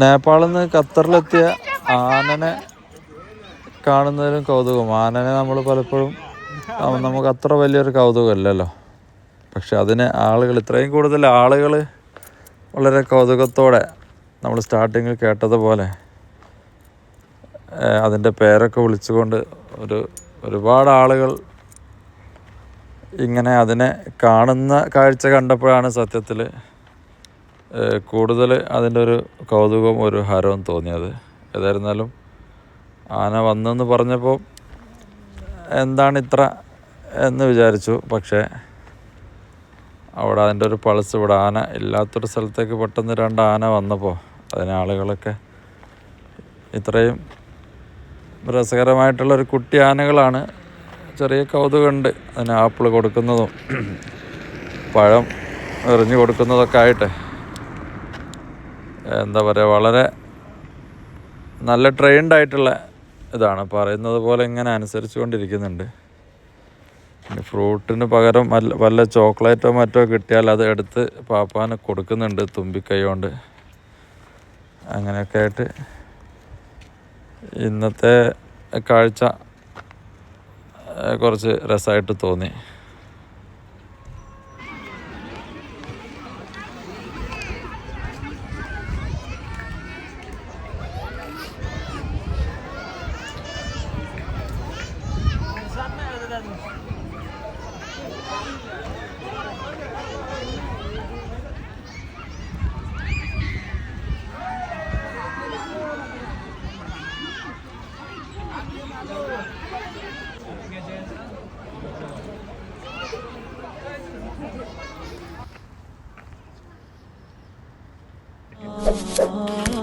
നേപ്പാളിൽ നിന്ന് ഖത്തറിലെത്തിയ ആനനെ കാണുന്നതിലും കൗതുകം. ആനനെ നമ്മൾ പലപ്പോഴും നമുക്ക് അത്ര വലിയൊരു കൗതുകമല്ലല്ലോ. പക്ഷെ അതിന് ആളുകൾ ഇത്രയും കൂടുതൽ ആളുകൾ വളരെ കൗതുകത്തോടെ നമ്മൾ സ്റ്റാർട്ടിങ്ങിൽ കേട്ടതുപോലെ അതിന്റെ പേരൊക്കെ വിളിച്ചുകൊണ്ട് ഒരു ഒരുപാട് ആളുകൾ ഇങ്ങനെ അതിനെ കാണുന്ന കാഴ്ച കണ്ടപ്പോഴാണ് സത്യത്തിൽ കൂടുതൽ അതിന്റെ ഒരു കൗതുകവും ഒരു ഹരവും തോന്നിയത്. ഏതായിരുന്നാലും ആന വന്നെന്ന് പറഞ്ഞപ്പോൾ എന്താണ് ഇത്ര എന്ന് വിചാരിച്ചു. പക്ഷേ അവിടെ അതിന്റെ ഒരു പൾസ് ഇവിടെ ആന ഇല്ലാത്തൊരു സ്ഥലത്തേക്ക് പെട്ടെന്ന് രണ്ട് ആന വന്നപ്പോൾ അതിന് ആളുകളൊക്കെ ഇത്രയും രസകരമായിട്ടുള്ളൊരു കുട്ടി ആനകളാണ് ചെറിയ കൗതുകമുണ്ട് അതിന് ആപ്പിൾ കൊടുക്കുന്നതും പഴം എറിഞ്ഞു കൊടുക്കുന്നതൊക്കെ ആയിട്ട് എന്താ പറയുക വളരെ നല്ല ട്രെയിൻഡ് ആയിട്ടുള്ള ഇതാണ്. പറയുന്നത് പോലെ ഇങ്ങനെ അനുസരിച്ച് കൊണ്ടിരിക്കുന്നുണ്ട്. ഫ്രൂട്ടിന് പകരം വല്ല ചോക്ലേറ്റോ മറ്റോ കിട്ടിയാൽ അത് എടുത്ത് പാപ്പാന് കൊടുക്കുന്നുണ്ട് തുമ്പിക്കൈ കൊണ്ട്. അങ്ങനെയൊക്കെ ആയിട്ട് ഇന്നത്തെ കാഴ്ച കുറച്ച് രസമായിട്ട് തോന്നി. Oh.